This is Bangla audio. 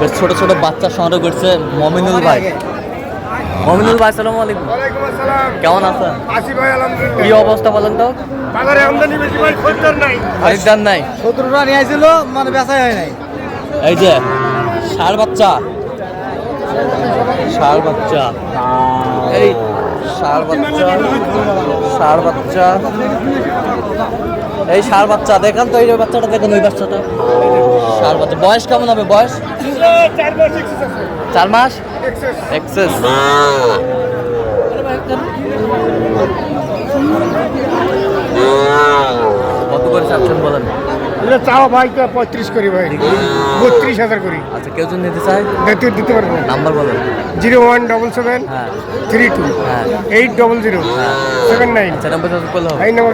বেশ ছোট ছোট বাচ্চা সংগ্রহ করছে মমিনুল ভাই। মমিনুল ভাই সালাম আলাইকুম। কেমন আছেন? কি অবস্থা বলেন তো? বাজারে আমদানি বেশি ভাই নাই। নাই নিয়ে মানে বেচাই হয় নাই এই যে ষাঁড় বাচ্চা। ষাঁড় বাচ্চা। এই ষাঁড় বাচ্চা ষাঁড় বাচ্চা। এই সার বাচ্চা দেখেন তো এই বাচ্চাটা দেখেন ওই বাচ্চাটা। ষাঁড় বাচ্চা বয়স কেমন হবে বয়স? চার মাস? এক্সেস কত করে চাচ্ছেন বলেন? চাও ভাই তো পঁয়ত্রিশ করি ভাই। বত্রিশ হাজার করি। আচ্ছা কেউ যদি নিতে চায়? দিতে দিতে পারব। নাম্বার বলেন। জিরো ওয়ান ডবল সেভেন হ্যাঁ। থ্রি টু হ্যাঁ। Eight double zero seven nine. আচ্ছা এই নম্বর